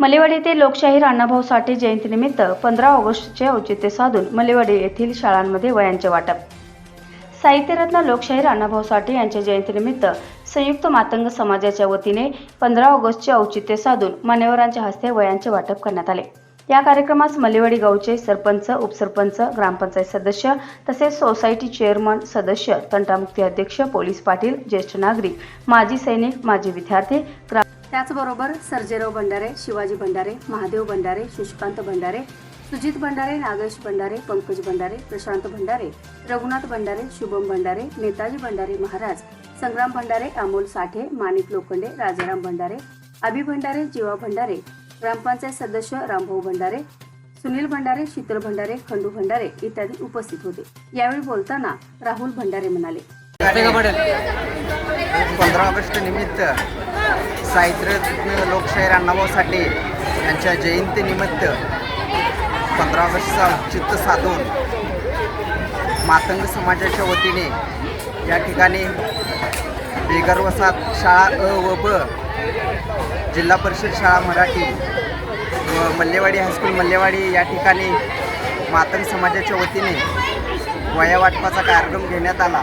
मलेवाडी येथे लोकशाहीर अण्णाभाऊ साठे जयंतीनिमित्त पंधरा ऑगस्टचे औचित्य साधून मलेवाडी येथील शाळांमध्ये वयांचे वाटप. साहित्यरत्न लोकशाहीर अण्णाभाऊ साठे यांच्या जयंतीनिमित्त संयुक्त मातंग समाजाच्या वतीने पंधरा ऑगस्टचे औचित्य साधून मान्यवरांच्या हस्ते वयांचे वाटप करण्यात आले. या कार्यक्रमास मलेवाडी गावचे सरपंच उपसरपंच ग्रामपंचायत सदस्य तसेच सोसायटी चेअरमन सदस्य तंटामुक्ती अध्यक्ष पोलीस पाटील ज्येष्ठ नागरिक माजी सैनिक माजी विद्यार्थी ग्राम त्याचबरोबर सर्जेराव भंडारे शिवाजी भंडारे महादेव भंडारे शुष्कांत भंडारे सुजित भंडारे नागेश भंडारे पंकज भंडारे प्रशांत भंडारे रघुनाथ भंडारे शुभम भंडारे नेताजी भंडारे महाराज संग्राम भंडारे अमोल साठे माणिक लोखंडे राजाराम भंडारे अभि भंडारे जीवा भंडारे ग्रामपंचायत सदस्य रामभाऊ भंडारे सुनील भंडारे शीतल भंडारे खंडू भंडारे इत्यादी उपस्थित होते. यावेळी बोलताना राहुल भंडारे म्हणाले. पंधरा ऑगस्ट निमित्त साहित्यरत्न लोकशाहीर अण्णाभाऊ साठे यांच्या जयंतीनिमित्त पंधरा ऑगस्टचा औचित्य साधून मातंग समाजाच्या वतीने या ठिकाणी बेगर वसात शाळा अ व ब जिल्हा परिषद शाळा मराठी व मल्लेवाडी हायस्कूल मल्लेवाडी या ठिकाणी मातंग समाजाच्या वतीने वयावाटपाचा कार्यक्रम घेण्यात आला.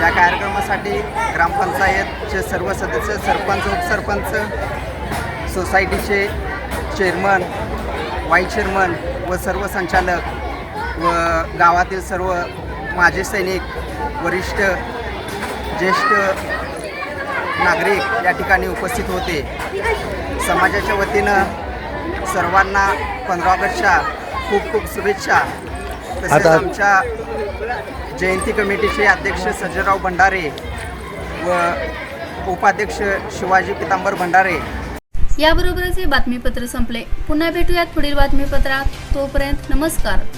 या कार्यक्रमासाठी ग्रामपंचायतचे सर्व सदस्य सरपंच उपसरपंच सोसायटीचे चेअरमन वाईस चेअरमन व सर्व संचालक व गावातील सर्व माजी सैनिक वरिष्ठ ज्येष्ठ नागरिक या ठिकाणी उपस्थित होते. समाजाच्या वतीनं सर्वांना पंधरा ऑगस्टच्या खूप खूप शुभेच्छा. तसेच आता- आमच्या जयंती कमिटीचे अध्यक्ष सर्जेराव भंडारे व उपाध्यक्ष शिवाजी पितांबर भंडारे. याबरोबरच हे बातमीपत्र संपले. पुन्हा भेटूयात पुढील बातमीपत्रात. तोपर्यंत नमस्कार.